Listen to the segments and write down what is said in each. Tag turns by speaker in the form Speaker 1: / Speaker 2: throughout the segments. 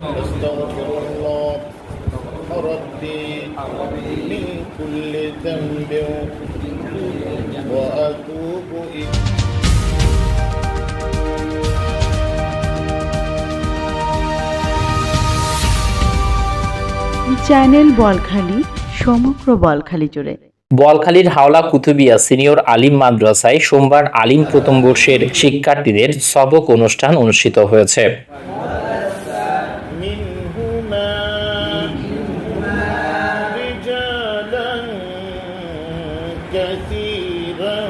Speaker 1: أستغفر الله ربي من كل ذنب وأتوب إليه
Speaker 2: channel Balkhali সমগ্র বলখালি জুড়ে
Speaker 3: বলখালীর হাওলা কুতুবিয়া senior আলিম মাদ্রাসায় সোমবার আলিম প্রথম বর্ষের শিক্ষার্থীদের সবক অনুষ্ঠান অনুষ্ঠিত হয়েছে
Speaker 1: كثيرا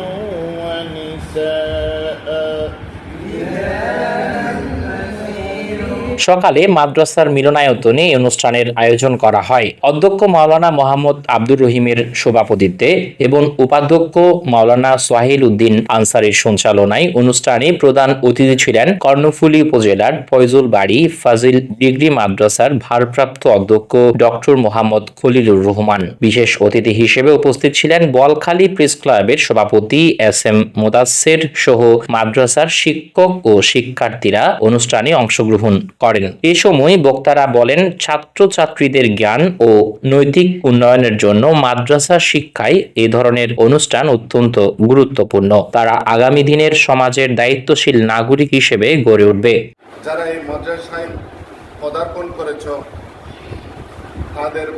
Speaker 3: সকালে মাদ্রাসার মিলনায়তনে এই অনুষ্ঠানের আয়োজন করা হয়। অধ্যক্ষ মাওলানা মোহাম্মদ আব্দুর রহিমের সভাপতিত্বে এবং উপাধ্যক্ষ মাওলানা সোহাইল উদ্দিন আনসারের সঞ্চালনায় অনুষ্ঠানে প্রধান অতিথি ছিলেন কর্ণফুলী উপজেলার ফয়জুল বাড়ি ফাজিল ডিগ্রি মাদ্রাসার ভারপ্রাপ্ত অধ্যক্ষ ডক্টর মোহাম্মদ খলিলুর রহমান। বিশেষ অতিথি হিসেবে উপস্থিত ছিলেন বলখালী প্রেস ক্লাবের সভাপতি এস এম মোদাসের সহ মাদ্রাসার শিক্ষক ও শিক্ষার্থীরা অনুষ্ঠানে অংশগ্রহণ করেন। এ সময় বক্তারা বলেন, ছাত্রছাত্রীদের জ্ঞান ও নৈতিক উন্নয়নের জন্য মাদ্রাসা শিক্ষায় এ ধরনের অনুষ্ঠান অত্যন্ত গুরুত্বপূর্ণ। তারা আগামী দিনের সমাজের দায়িত্বশীল নাগরিক হিসেবে গড়ে উঠবে।
Speaker 4: যারা এই মাদ্রাসায় পদার্পণ করেছ, তাদের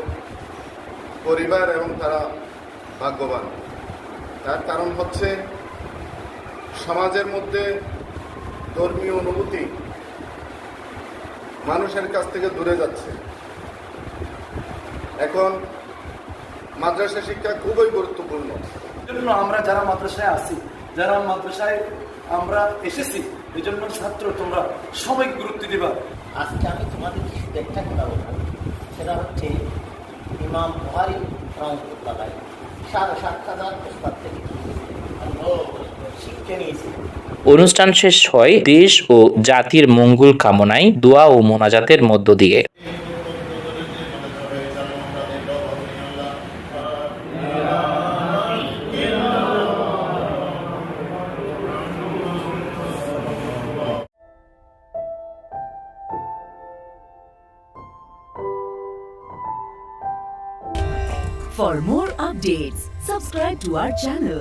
Speaker 4: পরিবার এবং তারা ভাগ্যবান। তার কারণ হচ্ছে, সমাজের মধ্যে ধর্মীয় অনুভূতি মানুষের কাছ থেকে দূরে যাচ্ছে। এখন মাদ্রাসা শিক্ষা খুবই গুরুত্বপূর্ণ।
Speaker 5: জন্য আমরা যারা মাদ্রাসায় আছি যারা মাদ্রাসায় আমরা এসেছি এই জন্য ছাত্র তোমরা সবাই গুরুত্ব দিবা।
Speaker 6: আজকে আমি তোমাদের কিছু একটা কথা বলব সেটা হচ্ছে ইমাম বুহারি রহমতুল্লাহ সাড়ে সাত হাজার প্রস্তাব থেকে
Speaker 3: অনুষ্ঠান শেষ হয় দেশ ও জাতির মঙ্গল কামনায় দোয়া ও মোনাজাতের মধ্য দিয়ে।
Speaker 7: For more updates, subscribe to our channel,